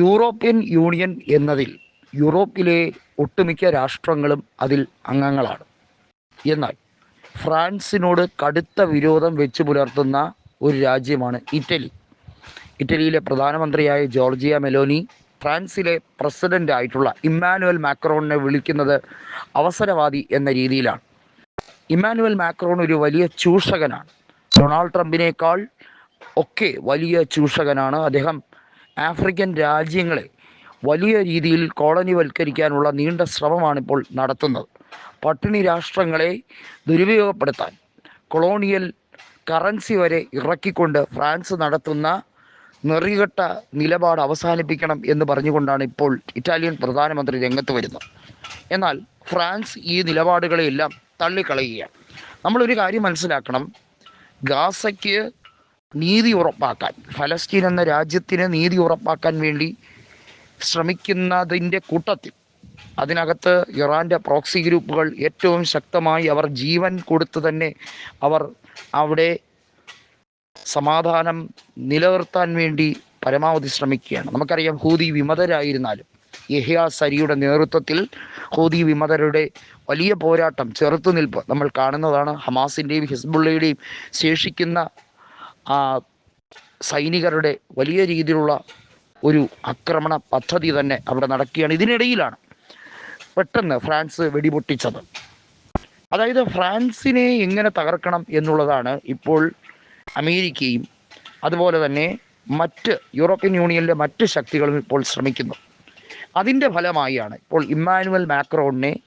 European union എന്നതിൽ യൂറോപ്പിലെ ഒട്ടുമിക്ക രാഷ്ട്രങ്ങളും അതിൽ അംഗങ്ങളാണ്. എന്നാൽ ഫ്രാൻസിനോട് കടുത്ത വിരോധം വെച്ച് പുലർത്തുന്ന ഒരു രാജ്യമാണ് ഇറ്റലി. ഇറ്റലിയിലെ പ്രധാനമന്ത്രിയായ ജോർജിയ മെലോനി ഫ്രാൻസിലെ പ്രസിഡന്റ് ആയിട്ടുള്ള ഇമ്മാനുവൽ മാക്രോണിനെ വിളിക്കുന്നത് അവസരവാദി എന്ന രീതിയിലാണ്. ഇമ്മാനുവൽ മാക്രോൺ ഒരു വലിയ ചൂഷകനാണ്. ഡൊണാൾഡ് ട്രംപിനേക്കാൾ ഒക്കെ വലിയ ചൂഷകനാണ്. അദ്ദേഹം ആഫ്രിക്കൻ രാജ്യങ്ങളെ വലിയ രീതിയിൽ കോളനിവൽക്കരിക്കാനുള്ള നീണ്ട ശ്രമമാണിപ്പോൾ നടത്തുന്നത്. പട്ടിണി രാഷ്ട്രങ്ങളെ ദുരുപയോഗപ്പെടുത്താൻ കൊളോണിയൽ കറൻസി വരെ ഇറക്കിക്കൊണ്ട് ഫ്രാൻസ് നടത്തുന്ന നെറികെട്ട നിലപാട് അവസാനിപ്പിക്കണം എന്ന് പറഞ്ഞുകൊണ്ടാണ് ഇപ്പോൾ ഇറ്റാലിയൻ പ്രധാനമന്ത്രി രംഗത്ത് വരുന്നത്. എന്നാൽ ഫ്രാൻസ് ഈ നിലപാടുകളെയെല്ലാം തള്ളിക്കളയുകയാണ്. നമ്മളൊരു കാര്യം മനസ്സിലാക്കണം. ഗാസയ്ക്ക് നീതി ഉറപ്പാക്കാൻ ഫലസ്തീൻ എന്ന രാജ്യത്തിന് നീതി ഉറപ്പാക്കാൻ വേണ്ടി ശ്രമിക്കുന്നതിന്റെ കൂട്ടത്തിൽ അതിനകത്ത് ഇറാന്റെ പ്രോക്സി ഗ്രൂപ്പുകൾ ഏറ്റവും ശക്തമായി അവർ ജീവൻ കൊടുത്ത് തന്നെ അവർ അവിടെ സമാധാനം നിലനിർത്താൻ വേണ്ടി പരമാവധി ശ്രമിക്കുകയാണ്. നമുക്കറിയാം ഹൂതി വിമതരായിരുന്നാലും യഹ്യ സരിയുടെ നേതൃത്വത്തിൽ ഹൂതി വിമതരുടെ വലിയ പോരാട്ടം ചെറുത്തുനിൽപ്പ് നമ്മൾ കാണുന്നതാണ്. ഹമാസിന്റെയും ഹിസ്ബുള്ളയുടെയും ശേഷിക്കുന്ന ആ സൈനികരുടെ വലിയ രീതിയിലുള്ള ഒരു ആക്രമണ പദ്ധതി തന്നെ അവിടെ നടക്കുകയാണ്. ഇതിനിടയിലാണ് പെട്ടെന്ന് ഫ്രാൻസ് വെടിപൊട്ടിച്ചത്. അതായത് ഫ്രാൻസിനെ എങ്ങനെ തകർക്കണം എന്നുള്ളതാണ് ഇപ്പോൾ അമേരിക്കയും അതുപോലെ തന്നെ മറ്റ് യൂറോപ്യൻ യൂണിയനിലെ മറ്റ് ശക്തികളും ഇപ്പോൾ ശ്രമിക്കുന്നു അതിന്റെ ഫലമായാണ് ഇപ്പോൾ ഇമ്മാനുവൽ മാക്രോണിനെ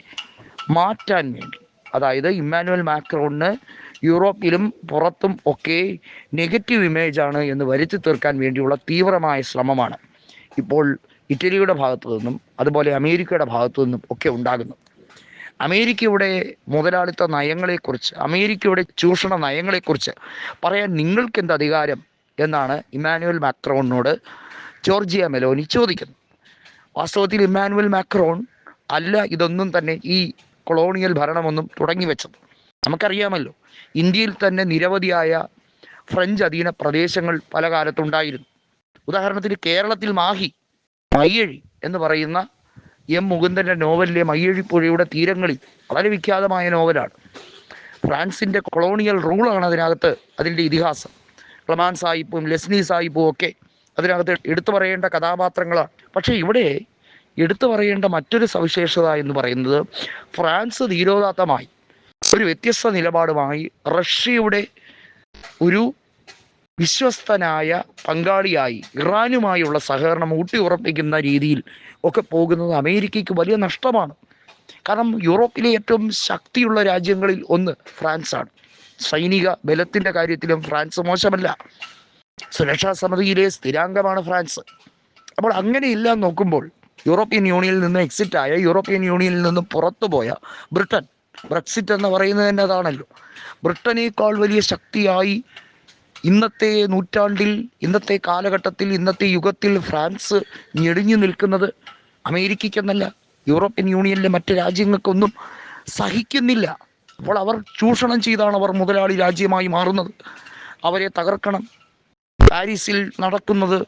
മാറ്റാൻ വേണ്ടി. അതായത് ഇമ്മാനുവൽ മാക്രോണിന് യൂറോപ്പിലും പുറത്തും ഒക്കെ നെഗറ്റീവ് ഇമേജാണ് എന്ന് വരുത്തി തീർക്കാൻ വേണ്ടിയുള്ള തീവ്രമായ ശ്രമമാണ് ഇപ്പോൾ ഇറ്റലിയുടെ ഭാഗത്തു നിന്നും അതുപോലെ അമേരിക്കയുടെ ഭാഗത്തു നിന്നും ഒക്കെ ഉണ്ടാകുന്നു. അമേരിക്കയുടെ മുതലാളിത്ത നയങ്ങളെക്കുറിച്ച് അമേരിക്കയുടെ ചൂഷണ നയങ്ങളെക്കുറിച്ച് പറയാൻ നിങ്ങൾക്ക് എന്ത് അധികാരം എന്നാണ് ഇമ്മാനുവൽ മാക്രോണിനോട് ജോർജിയ മെലോനി ചോദിക്കുന്നത് വാസ്തവത്തിൽ ഇമ്മാനുവൽ മാക്രോൺ അല്ല ഇതൊന്നും തന്നെ ഈ കൊളോണിയൽ ഭരണമൊന്നും തുടങ്ങി വെച്ചത്. നമുക്കറിയാമല്ലോ ഇന്ത്യയിൽ തന്നെ നിരവധിയായ ഫ്രഞ്ച് അധീന പ്രദേശങ്ങൾ പല കാലത്തുണ്ടായിരുന്നു. ഉദാഹരണത്തിന് കേരളത്തിൽ മാഹി മയ്യഴി എന്ന് പറയുന്ന എം മുകുന്ദന്റെ നോവലിലെ മയ്യഴിപ്പുഴയുടെ തീരങ്ങളിൽ വളരെ വിഖ്യാതമായ നോവലാണ്. ഫ്രാൻസിന്റെ കൊളോണിയൽ റൂളാണ് അതിനകത്ത് അതിന്റെ ഇതിഹാസം. ക്ലമാൻ സാഹിബും ലെസ്നി സാഹിബും ഒക്കെ അതിനകത്ത് എടുത്തു പറയേണ്ട കഥാപാത്രങ്ങളാണ്. പക്ഷേ ഇവിടെ എടുത്തു പറയേണ്ട മറ്റൊരു സവിശേഷത എന്ന് പറയുന്നത് ഫ്രാൻസ് ധീരോദാത്തമായി ഒരു വ്യത്യസ്ത നിലപാടുമായി റഷ്യയുടെ ഒരു വിശ്വസ്തനായ പങ്കാളിയായി ഇറാനുമായുള്ള സഹകരണം ഊട്ടി ഉറപ്പിക്കുന്ന രീതിയിൽ ഒക്കെ പോകുന്നത് അമേരിക്കയ്ക്ക് വലിയ നഷ്ടമാണ്. കാരണം യൂറോപ്പിലെ ഏറ്റവും ശക്തിയുള്ള രാജ്യങ്ങളിൽ ഒന്ന് ഫ്രാൻസാണ്. സൈനിക ബലത്തിന്റെ കാര്യത്തിലും ഫ്രാൻസ് മോശമല്ല. സുരക്ഷാ സമിതിയിലെ സ്ഥിരാംഗമാണ് ഫ്രാൻസ്. അപ്പോൾ അങ്ങനെയില്ല നോക്കുമ്പോൾ യൂറോപ്യൻ യൂണിയനിൽ നിന്ന് എക്സിറ്റ് ആയ യൂറോപ്യൻ യൂണിയനിൽ നിന്ന് പുറത്തുപോയ ബ്രിട്ടൻ ബ്രെക്സിറ്റ് എന്ന് പറയുന്നത് തന്നെ അതാണല്ലോ. ബ്രിട്ടനേക്കാൾ വലിയ ശക്തിയായി ഇന്നത്തെ നൂറ്റാണ്ടിൽ ഇന്നത്തെ കാലഘട്ടത്തിൽ ഇന്നത്തെ യുഗത്തിൽ ഫ്രാൻസ് ഞെടിഞ്ഞു നിൽക്കുന്നത് അമേരിക്കയ്ക്കെന്നല്ല യൂറോപ്യൻ യൂണിയനിലെ മറ്റ് രാജ്യങ്ങൾക്കൊന്നും സഹിക്കുന്നില്ല. അപ്പോൾ അവർ ചൂഷണം ചെയ്താണ് അവർ മുതലാളി രാജ്യമായി മാറുന്നത്. അവരെ തകർക്കണം. പാരീസിൽ നടക്കുന്നത്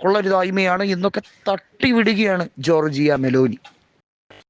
കൊള്ളരുതായ്മയാണ് എന്നൊക്കെ തട്ടിവിടുകയാണ് ജോർജിയ മെലോനി.